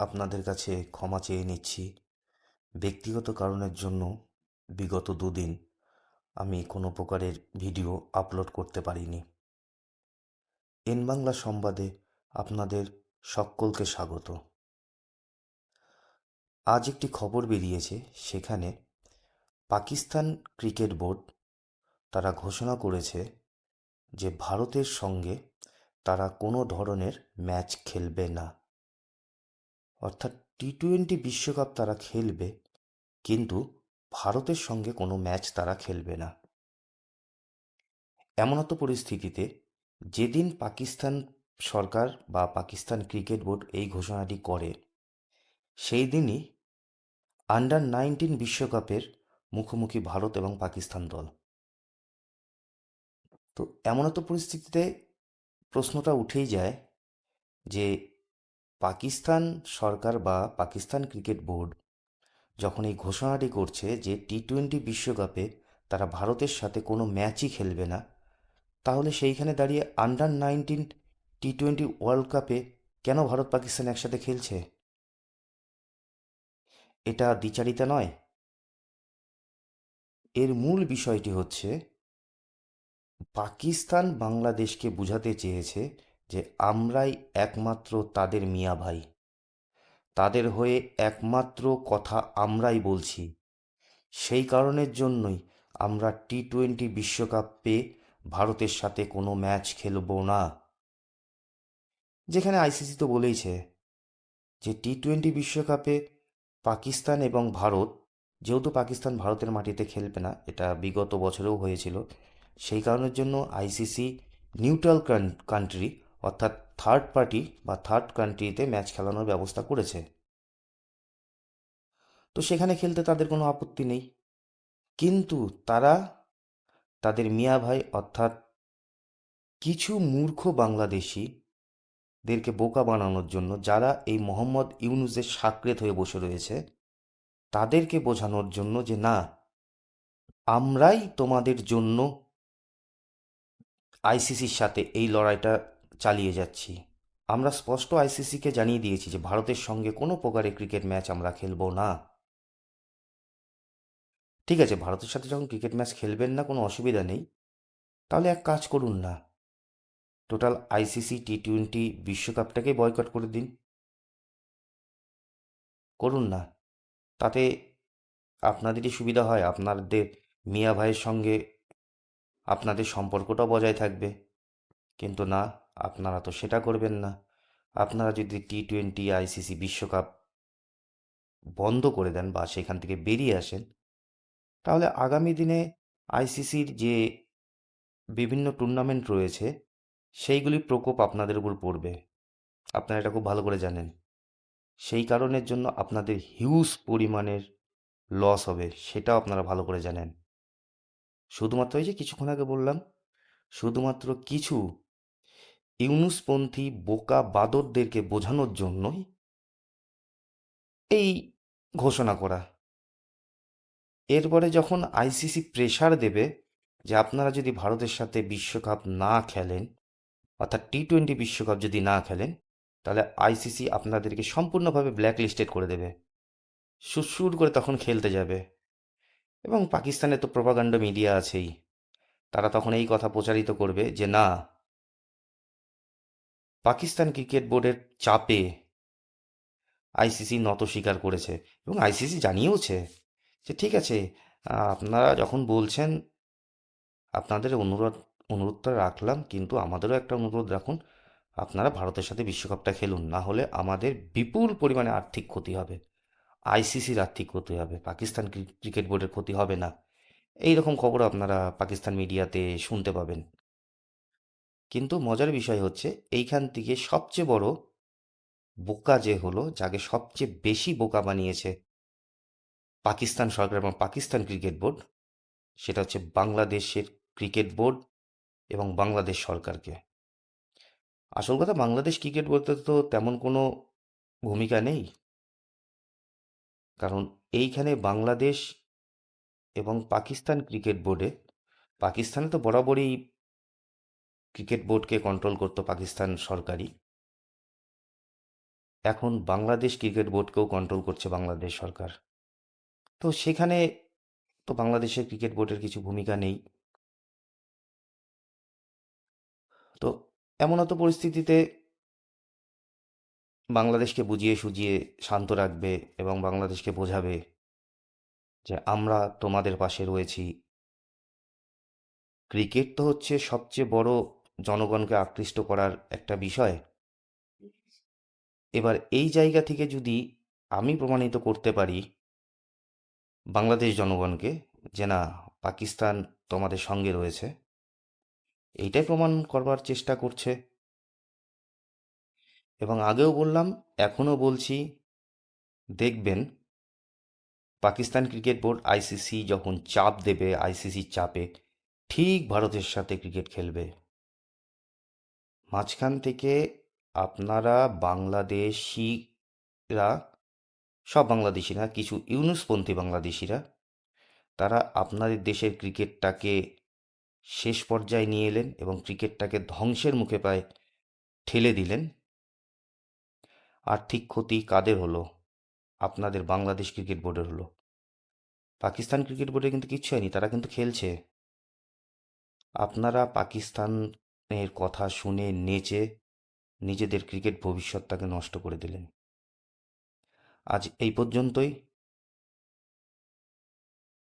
আপনাদের কাছে ক্ষমা চেয়ে নিচ্ছি। ব্যক্তিগত কারণের জন্য বিগত দুদিন আমি কোনো প্রকারের ভিডিও আপলোড করতে পারিনি। এন বাংলা সংবাদে আপনাদের সকলকে স্বাগত। আজ একটি খবর বেরিয়েছে, সেখানে পাকিস্তান ক্রিকেট বোর্ড তারা ঘোষণা করেছে যে ভারতের সঙ্গে তারা কোনো ধরনের ম্যাচ খেলবে না। অর্থাৎ টি টোয়েন্টি বিশ্বকাপ তারা খেলবে, কিন্তু ভারতের সঙ্গে কোনো ম্যাচ তারা খেলবে না। এমনত পরিস্থিতিতে যেদিন পাকিস্তান সরকার বা পাকিস্তান ক্রিকেট বোর্ড এই ঘোষণাটি করে, সেই দিনই আন্ডার নাইনটিন বিশ্বকাপের মুখোমুখি ভারত এবং পাকিস্তান দল। তো এমনত পরিস্থিতিতে প্রশ্নটা উঠেই যায় যে পাকিস্তান সরকার বা পাকিস্তান ক্রিকেট বোর্ড যখন এই ঘোষণাটি করছে যে টি টোয়েন্টি বিশ্বকাপে তারা ভারতের সাথে কোনো ম্যাচই খেলবে না, তাহলে সেইখানে দাঁড়িয়ে under nineteen T twenty world কাপে কেন ভারত পাকিস্তান একসাথে খেলছে? এটা দ্বিচারিতা নয়। এর মূল বিষয়টি হচ্ছে, পাকিস্তান বাংলাদেশকে বোঝাতে চেয়েছে যে আমরাই একমাত্র তাদের মিয়া ভাই। তাদের হয়ে একমাত্র কথা আমরাই বলছি। সেই কারণের জন্যই আমরা টি টোয়েন্টি বিশ্বকাপে ভারতের সাথে কোনো ম্যাচ খেলব না। যেখানে আইসিসি তো বলেইছে যে টি টোয়েন্টি বিশ্বকাপে পাকিস্তান এবং ভারত, যেহেতু পাকিস্তান ভারতের মাটিতে খেলবে না, এটা বিগত বছরেও হয়েছিল, সেই কারণের জন্য আইসিসি নিউট্রাল কান্ট্রি অর্থাৎ থার্ড পার্টি বা থার্ড কান্ট্রিতে ম্যাচ খেলানোর ব্যবস্থা করেছে। তো সেখানে খেলতে তাদের কোনো আপত্তি নেই। কিন্তু তারা, তাদের মিয়া ভাই অর্থাৎ কিছু মূর্খ বাংলাদেশিদেরকে বোকা বানানোর জন্য যারা এই মোহাম্মদ ইউনুসের সাকরেত হয়ে বসে রয়েছে, তাদেরকে বোঝানোর জন্য যে না, আমরাই তোমাদের জন্য আইসিসির সাথে এই লড়াইটা চালিয়ে যাচ্ছি। আমরা স্পষ্ট আইসিসিকে জানিয়ে দিয়েছি যে ভারতের সঙ্গে কোনো প্রকারের ক্রিকেট ম্যাচ আমরা খেলব না। ঠিক আছে, ভারতের সাথে যখন ক্রিকেট ম্যাচ খেলবেন না, কোনো অসুবিধা নেই। তাহলে এক কাজ করুন না। টোটাল আইসিসি টি টোয়েন্টি বিশ্বকাপটাকে বয়কট করে দিন। করুন না। তাতে আপনাদেরই সুবিধা হয়, আপনাদের মিয়া ভাইয়ের সঙ্গে আপনাদের সম্পর্কটাও বজায় থাকবে। কিন্তু না আপনারা তো সেটা করবেন না। আপনারা যদি টি টোয়েন্টি আইসিসি বিশ্বকাপ বন্ধ করে দেন বা সেখান থেকে বেরিয়ে আসেন, তাহলে আগামী দিনে আইসিসির যে বিভিন্ন টুর্নামেন্ট রয়েছে সেইগুলির প্রকোপ আপনাদের উপর পড়বে। আপনারা এটা খুব ভালো করে জানেন। সেই কারণের জন্য আপনাদের হিউজ পরিমাণের লস হবে, সেটাও আপনারা ভালো করে জানেন। শুধুমাত্র এই যে কিছুক্ষণ আগে বললাম, শুধুমাত্র কিছু ইউনুসপন্থী বোকা বাদরদেরকে বোঝানোর জন্যই এই ঘোষণা করা। এরপরে যখন আইসিসি প্রেশার দেবে যে আপনারা যদি ভারতের সাথে বিশ্বকাপ না খেলেন, অর্থাৎ টি টোয়েন্টি বিশ্বকাপ যদি না খেলেন, তাহলে আইসিসি আপনাদেরকে সম্পূর্ণভাবে ব্ল্যাক লিস্টেড করে দেবে। সুরসুর করে তখন খেলতে যাবে। এবং পাকিস্তানে তো প্রপাগান্ড মিডিয়া আছেই। তারা তখন এই কথা প্রচারিত করবে যে না পাকিস্তান ক্রিকেট বোর্ডের চাপে আইসিসি নত স্বীকার করেছে এবং আইসিসি জানিয়েওছে যে ঠিক আছে, আপনারা যখন বলছেন, আপনাদের অনুরোধ, অনুরোধটা রাখলাম, কিন্তু আমাদেরও একটা অনুরোধ রাখুন, আপনারা ভারতের সাথে বিশ্বকাপটা খেলুন, না হলে আমাদের বিপুল পরিমাণে আর্থিক ক্ষতি হবে আইসিসির আর্থিক ক্ষতি হবে, পাকিস্তান ক্রিকেট বোর্ডের ক্ষতি হবে না। এই রকম খবর আপনারা পাকিস্তান মিডিয়াতে শুনতে পাবেন। কিন্তু মজার বিষয় হচ্ছে, এইখান থেকে সবচেয়ে বড় বোকা যে হলো, যাকে সবচেয়ে বেশি বোকা বানিয়েছে পাকিস্তান সরকার এবং পাকিস্তান ক্রিকেট বোর্ড, সেটা হচ্ছে বাংলাদেশের ক্রিকেট বোর্ড এবং বাংলাদেশ সরকারকে। আসল কথা, বাংলাদেশ ক্রিকেট বোর্ডে তো তেমন কোনো ভূমিকা নেই। কারণ এইখানে বাংলাদেশ এবং পাকিস্তান ক্রিকেট বোর্ডে, পাকিস্তানে তো বরাবরই ক্রিকেট বোর্ডকে কন্ট্রোল করতো পাকিস্তান সরকারই। এখন বাংলাদেশ ক্রিকেট বোর্ডকেও কন্ট্রোল করছে বাংলাদেশ সরকার। তো সেখানে তো বাংলাদেশের ক্রিকেট বোর্ডের কিছু ভূমিকা নেই। তো এমন তো পরিস্থিতিতে বাংলাদেশকে বুঝিয়ে সুজিয়ে শান্ত রাখবে এবং বাংলাদেশকে বোঝাবে যে আমরা তোমাদের পাশে রয়েছি। ক্রিকেট তো হচ্ছে সবচেয়ে বড় জনগণকে আকৃষ্ট করার একটা বিষয়। এবার এই জায়গা থেকে যদি আমি প্রমাণিত করতে পারি বাংলাদেশ জনগণকে যে না পাকিস্তান তোমাদের সঙ্গে রয়েছে এইটাই প্রমাণ করবার চেষ্টা করছে। এবং আগেও বললাম এখনও বলছি দেখবেন পাকিস্তান ক্রিকেট বোর্ড আইসিসি যখন চাপ দেবে আইসিসির চাপে ঠিক ভারতের সাথে ক্রিকেট খেলবে। মাঝখান থেকে আপনারা বাংলাদেশিরা, সব বাংলাদেশি না কিছু ইউনুসপন্থী বাংলাদেশিরা, তারা আপনাদের দেশের ক্রিকেটটাকে শেষ পর্যায়ে নিয়ে এলেন এবং ক্রিকেটটাকে ধ্বংসের মুখে প্রায় ঠেলে দিলেন। আর্থিক ক্ষতি কাদের হলো? আপনাদের বাংলাদেশ ক্রিকেট বোর্ডের হলো। পাকিস্তান ক্রিকেট বোর্ডে কিন্তু কিচ্ছু হয়নি, তারা কিন্তু খেলছে। আপনারা পাকিস্তানের কথা শুনে নেচে নিজেদের ক্রিকেট ভবিষ্যৎটাকে নষ্ট করে দিলেন। আজ এই পর্যন্তই।